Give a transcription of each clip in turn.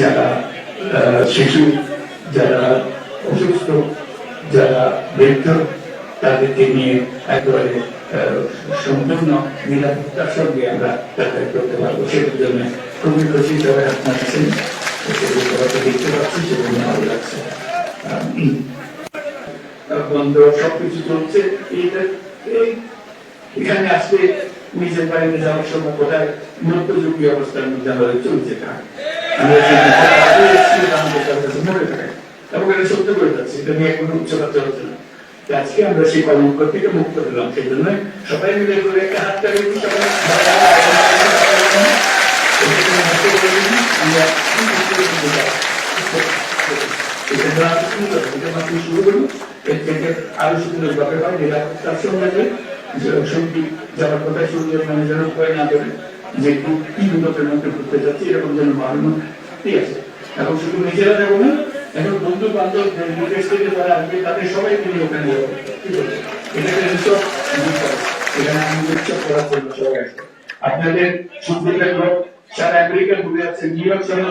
যারা শিশু, যারা অসুস্থ, যারা বৃদ্ধ, তাদেরকে নিয়ে একেবারে সম্পূর্ণ নিরাপত্তার সঙ্গে আমরা যাতায়াত করতে পারব। সেটার জন্য খুবই খুশি সবাই আপনার আছেন দেখতে পাচ্ছি, সেগুলো ভালো লাগছে। বন্ধ, সবকিছু চলছে। এইটা, এই, এখানে আসলে নিজের বাড়িতে যাওয়ার সময় কোথায় মধ্যযুগীয় অবস্থার মধ্যে আমাদের চলছে কাছে থাকে এবং এটা সত্য করে যাচ্ছে এটা নিয়ে কোনো উচ্চতা চলছে না আজকে আমরা সেই কলঙ্ক থেকে মুক্ত হলাম সেই জন্য সবাই মিলে করে একটা হাত তালি দিই, সবাই এটাকে হাতে করে দিই, আমরা এটা দেওয়া সুন্দর, এটা মাত্র শুরু করুন এর থেকে আরও সুন্দর ব্যাপার হয় নিরাপত্তার সঙ্গে যে যাওয়ার কথা সুন্দর মানুষের উপায় না করে যে কি উন্নতের মধ্যে ঘুরতে যাচ্ছে, এরকম যেন ভাবনা ঠিক আছে এখন শুধু নিজেরা যাব না, এখন বন্ধু বান্ধব তাদের সবাইকে নিয়ে ওখানে আপনাদের সারা আমেরিকা ঘুরে আছে নিউ ইয়র্ক শহর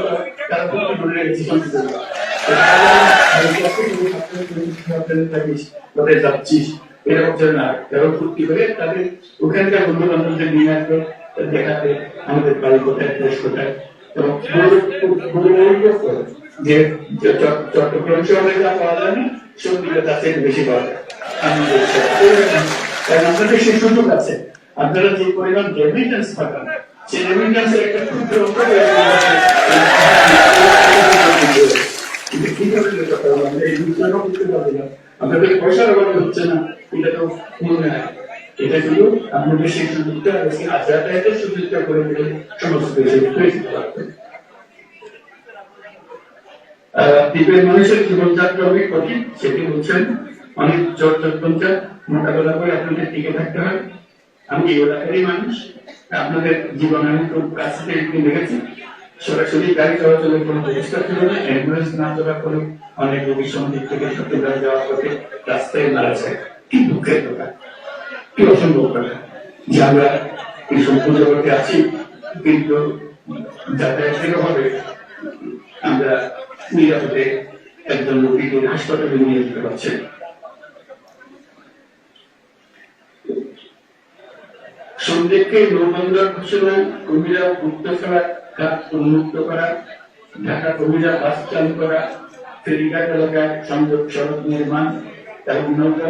ঘুরে যাচ্ছিস এরকম যেন না এরকম ফুর্তি করে তাদের ওখানকার বন্ধু বান্ধবদের নিয়ে আসবে। দেখাতে আমাদের বাড়ি কোথায় কোথায় যে চট্টগ্রাম শহরে যা পাওয়া যায় না তার থেকে বেশি পাওয়া যায়। আপনাদের সেই সুযোগ আছে। আপনারা যে পরিমাণ রেমিটেন্স পাঠান, সেই রেমিটেন্সের একটা ক্ষুদ্র আপনাদের পয়সার অভাবে হচ্ছে না, এটা তো মনে হয়। এটা শুধু আপনাদের সেই সুযোগটা আজকে যাতায়াতের সুযোগটা করে দিলে সমস্ত আহ, দ্বীপের মানুষের জীবনযাত্রা অনেক কঠিন সেটি বলছেন অনেক জট জটপঞ্চা মোকাবেলা করে আপনাদের টিকে থাকতে হয়। আমি এই এলাকারই মানুষ আপনাদের জীবন আমি খুব কাছ থেকে একটু দেখেছি। সরাসরি গাড়ি চলাচলের কোনো ব্যবস্থা ছিল না অ্যাম্বুলেন্স না চলা করে অনেক রোগীর সন্দিক থেকে চট্টগ্রাম যাওয়ার পথে রাস্তায় মারা যায়। কি দুঃখের কথা। কি যে আমরা এই সভ্য জগতে আছি, কিন্তু যাতায়াতের অভাবে আমরা নিরাপদে একজন হাসপাতালে নিয়ে যেতে সন্দেহকে নৌবন্দর ঘোষণা কবিরা গুপ্তসভা খাত উন্মুক্ত করা, ঢাকা কবিরা বাস চালু করা, ফেরিঘাট এলাকায় সংযোগ সড়ক নির্মাণ এবং নৌকা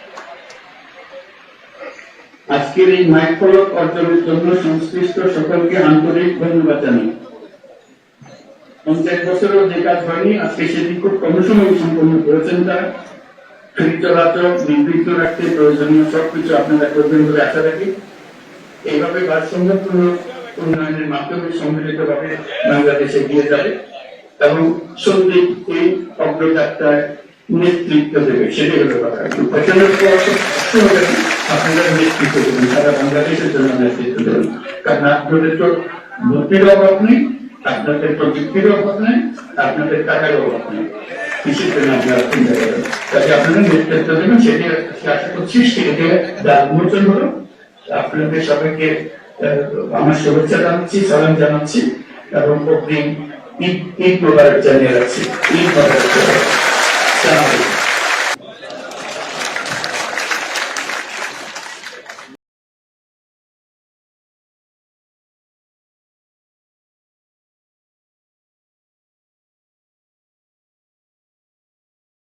আজকের এই মাইক ফলক অর্জনের জন্য সংশ্লিষ্ট সকলকে আন্তরিক ধন্যবাদ জানাই। পঞ্চাশ বছরেও যে কাজ হয়নি আজকে সেটি খুব কম সময় সম্পন্ন করেছেন তারা। নির্বিঘ্ন রাখতে প্রয়োজনীয় সবকিছু আপনারা করবেন বলে আশা রাখি। এইভাবে ভারসাম্যপূর্ণ উন্নয়নের মাধ্যমে সম্মিলিতভাবে বাংলাদেশ এগিয়ে যাবে এবং সন্দীপ এই অগ্রযাত্রায় নেতৃত্ব দেবে, সেটাই হলো কথা। আপনারা নেতৃত্ব দেবেন সারা বাংলাদেশের জন্য নেতৃত্ব দেবেন কারণ আপনাদের তো ভোটের অভাব নেই, আপনাদের প্রযুক্তির অভাব নেই, আপনাদের টাকার অভাব নেই। কিসের জন্য আপনারা চিন্তা দেবেন সেটি করছি সেটি আপনাদের সবাইকে আমার শুভেচ্ছা জানাচ্ছি, সালাম জানাচ্ছি এবং অগ্রিম ঈদ ঈদ জানিয়ে রাখছি। ঈদ মোবারক।